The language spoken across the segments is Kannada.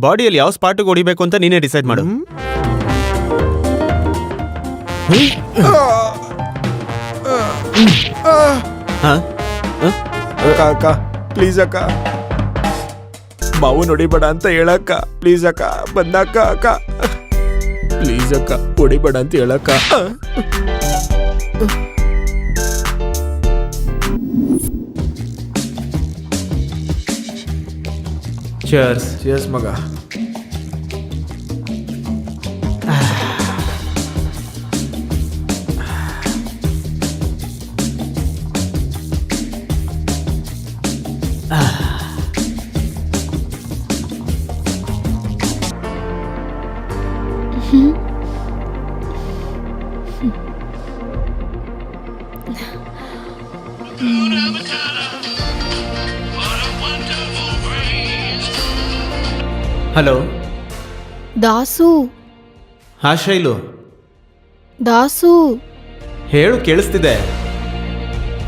ಬಾಡಿಯಲ್ಲಿ ಯಾವ ಸ್ಪಾಟ್ ಹೊಡಿಬೇಕು ಅಂತ ನೀನೇ ಡಿಸೈಡ್ ಮಾಡು. ಹಾ? ಅಕ್ಕ ಅಕ್ಕ ಪ್ಲೀಸ್ ಅಕ್ಕ. ಮಾವು ನೋಡಿಬೇಡ ಅಂತ ಹೇಳಕ್ಕ. ಪ್ಲೀಸ್ ಅಕ್ಕ ಬಂದಕ್ಕ ಅಕ್ಕ. ಪ್ಲೀಸ್ ಅಕ್ಕ ಹೊಡಿಬೇಡ ಅಂತ ಹೇಳಕ್ಕ. ಚರ್ಸ್ ಚಿಯರ್ಸ್ ಮಗ Hello. Dasu. ಹಾ ಶೈಲು. ದಾಸು. ಹೇಳು ಕೇಳಿಸ್ತಿದೆ.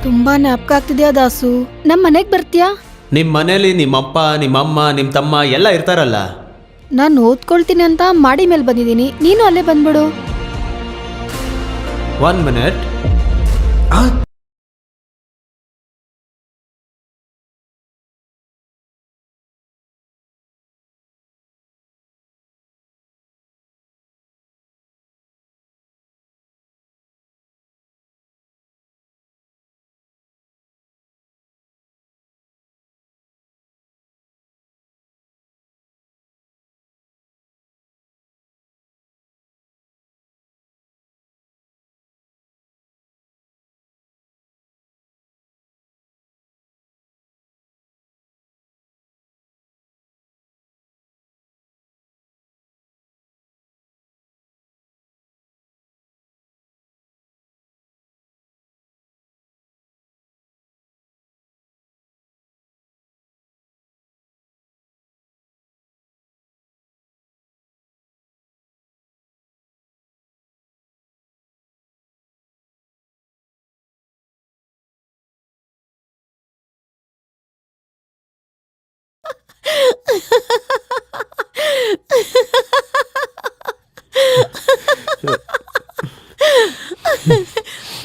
ತುಂಬಾ ಜ್ಞಾಪಕ ಆಗ್ತಿದ್ಯಾ ದಾಸು? ನಮ್ ಮನೆಗ್ ಬರ್ತೀಯಾ? ನಿಮ್ಮ ಮನೇಲಿ ನಿಮ್ಮಪ್ಪ ನಿಮ್ಮಮ್ಮ ನಿಮ್ಮ ತಮ್ಮ ಎಲ್ಲ ಇರ್ತಾರಲ್ಲ? ನಾನು ಓದ್ಕೊಳ್ತೀನಿ ಅಂತ ಮಾಡಿ ಮೇಲೆ ಬಂದಿದ್ದೀನಿ. ನೀನು ಅಲ್ಲೇ ಬಂದ್ಬಿಡು. One minute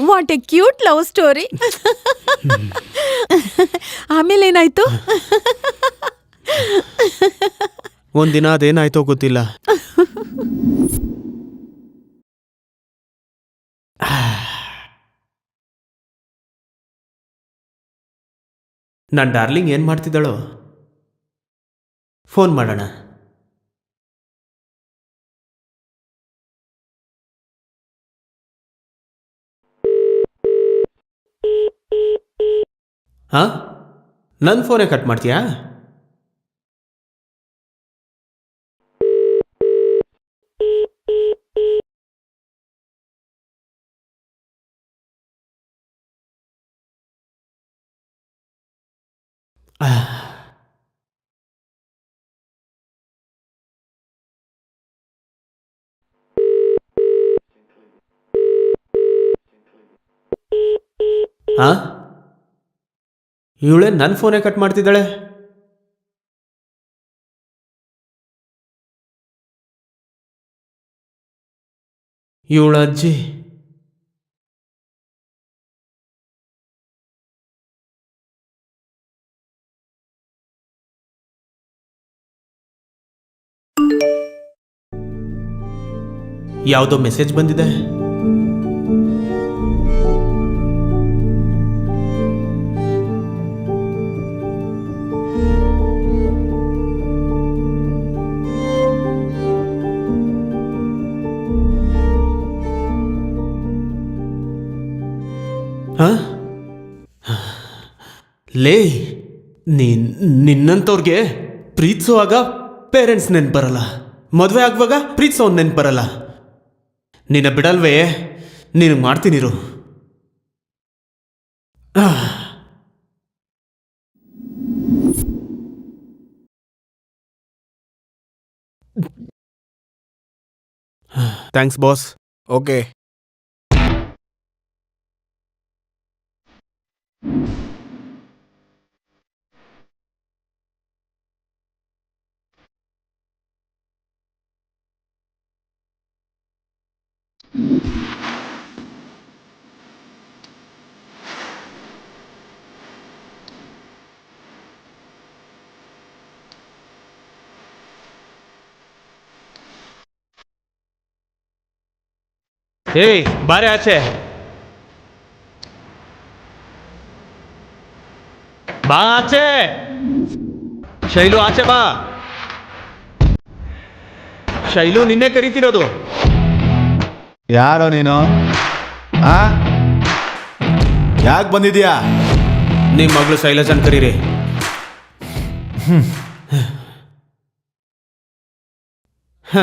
what a cute love story ಆಮೇಲೆ ಏನಾಯ್ತು? ಒಂದಿನ ಅದೇನಾಯ್ತೋ ಗೊತ್ತಿಲ್ಲ. ನನ್ನ ಡಾರ್ಲಿಂಗ್ ಏನು ಮಾಡ್ತಿದ್ದಾಳೋ? ಫೋನ್ ಮಾಡೋಣ. ಹಾ? ನನ್ನ ಫೋನೇ ಕಟ್ ಮಾಡ್ತೀಯಾ? ಆ. ಇವಳೆ ನನ್ನ ಫೋನೇ ಕಟ್ ಮಾಡ್ತಿದ್ದಾಳೆ? ಇವಳ ಅಜ್ಜಿ. ಯಾವುದೋ ಮೆಸೇಜ್ ಬಂದಿದೆ? ಲೇ, ನೀನ್ ನಿನ್ನಂಥವ್ರಿಗೆ ಪ್ರೀತಿಸುವಾಗ ಪೇರೆಂಟ್ಸ್ ನೆನ್ಪು ಬರಲ್ಲ ಮದುವೆ ಆಗುವಾಗ ಪ್ರೀತಿಸೋನ್ ನೆನ್ಪು ಬರಲ್ಲ ನಿನ್ನ ಬಿಡಲ್ವೇ, ನೀನು ಮಾಡ್ತೀನಿರು. ಥ್ಯಾಂಕ್ಸ್ ಬಾಸ್ ಓಕೆ ಏಯ್ ಬಾರೆ ಆಚೆ ಬಾ ಆಚೆ ಶೈಲು ಆಚೆ ಬಾ ಶೈಲು ನಿನ್ನೆ ಕರಿತಿರೋದು ಯಾರೋ ನೀನು? ಆ? ಯಾಕೆ ಬಂದಿದ್ಯಾ? ನಿಮ್ಮ ಮಗಳು ಶೈಲಜನ್ ಕರೀರಿ. ಹ.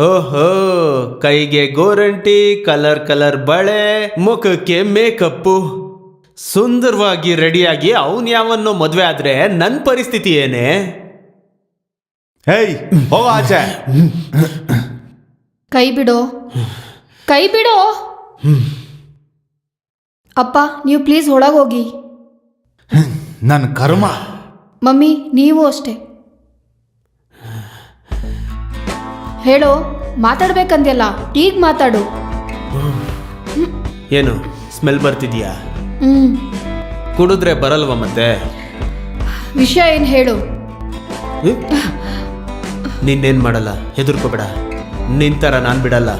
ಓಹೋ ಕೈಗೆ ಗೋರಂಟಿ ಕಲರ್ ಕಲರ್ ಬಳೆ ಮುಖಕ್ಕೆ ಮೇಕಪ್ಪು. ಸುಂದರವಾಗಿ ರೆಡಿಯಾಗಿ ಅವನ್ ಯಾವನ್ನೋ ಮದ್ವೆ ಆದ್ರೆ ನನ್ನ ಪರಿಸ್ಥಿತಿ ಏನೇ? ಹೇಯ್ ಹೋಗೋ ಆಚೆ. ಕೈ ಬಿಡೋ ಕೈ ಬಿಡೋ ಅಪ್ಪ ನೀವು ಪ್ಲೀಸ್ ಒಳಗೆ ಹೋಗಿ ನನ್ನ ಕರ್ಮ. ಮಮ್ಮಿ ನೀವು ಅಷ್ಟೇ. ಹೇಳೋ ಮಾತಾಡ್ಬೇಕಂದ್ಯಲ್ಲ ಈಗ ಮಾತಾಡು. ಏನು ಸ್ಮೆಲ್ ಬರ್ತಿದ್ಯಾ? ಹ್ಮ್. ಕುಡಿದ್ರೆ ಬರಲ್ವಾ ಮತ್ತೆ? ವಿಷಯ ಏನು ಹೇಳು. ನಿನ್ನೇನು ನಿನ್ನೇನ್ ಮಾಡಲ್ಲ? ಹೆದರ್ಕೋಬೇಡ. ನಿನ್ ಥರ ನಾನು ಬಿಡಲ್ಲ.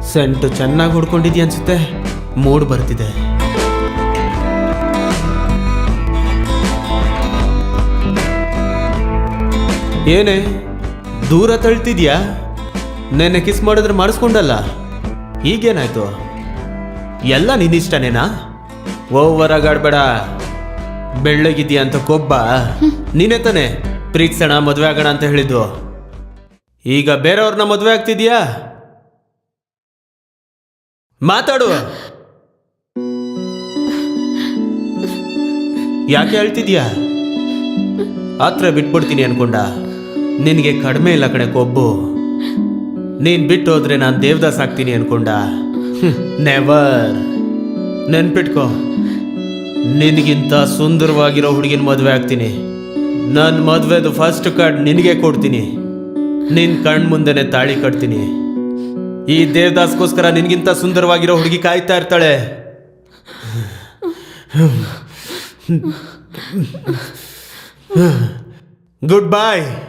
ಸೆಂಟು ಚೆನ್ನಾಗಿ ಹುಡ್ಕೊಂಡಿದ್ಯ ಅನ್ಸುತ್ತೆ? ಮೂಡ್ ಬರ್ತಿದೆ. ಏನೇ ದೂರ ತಳ್ತಿದ್ಯಾ? ನೆನ್ನೆ ಕಿಸ್ ಮಾಡಿದ್ರೆ ಮಾಡಿಸ್ಕೊಂಡಲ್ಲ. ಈಗೇನಾಯ್ತು? ಎಲ್ಲ ನಿನ್ನಿಷ್ಟನೇನಾ ಓವರ್ ಆಗಾಡ್ಬೇಡ ಬೆಳ್ಳಗಿದ್ಯಾ ಅಂತ ಕೊಬ್ಬ? ನೀನೇ ತಾನೆ? ಪ್ರೀತಿಸೋಣ ಮದುವೆ ಆಗೋಣ ಅಂತ ಹೇಳಿದ್ದು. ಈಗ ಬೇರೆಯವ್ರನ್ನ ಮದುವೆ ಆಗ್ತಿದ್ಯಾ? ಮಾತಾಡು. ಯಾಕೆ ಹೇಳ್ತಿದ್ಯಾ? ಆತ್ರ ಬಿಟ್ಬಿಡ್ತೀನಿ ಅನ್ಕೊಂಡ. ನಿನಗೆ ಕಡಿಮೆ ಇಲ್ಲ ಕಣೆ ಕೊಬ್ಬು. ನೀನ್ ಬಿಟ್ಟು ಹೋದ್ರೆ ನಾನು ದೇವದಾಸ್ ಆಗ್ತೀನಿ ಅನ್ಕೊಂಡ. ನೆವರ್ ನೆನ್ಪಿಟ್ಕೋ. ನಿನಗಿಂತ ಸುಂದರವಾಗಿರೋ ಹುಡುಗಿನ ಮದುವೆ ಆಗ್ತೀನಿ. ನನ್ನ ಮದುವೆದು ಫಸ್ಟ್ ಕಾರ್ಡ್ ನಿನಗೆ ಕೊಡ್ತೀನಿ. ನಿನ್ನ ಕಣ್ ಮುಂದೆನೆ ತಾಳಿ ಕಟ್ತೀನಿ. ಈ ದೇವದಾಸ್ಗೋಸ್ಕರ ನಿನಗಿಂತ ಸುಂದರವಾಗಿರೋ ಹುಡುಗಿ ಕಾಯ್ತಾ ಇರ್ತಾಳೆ. ಗುಡ್ ಬಾಯ್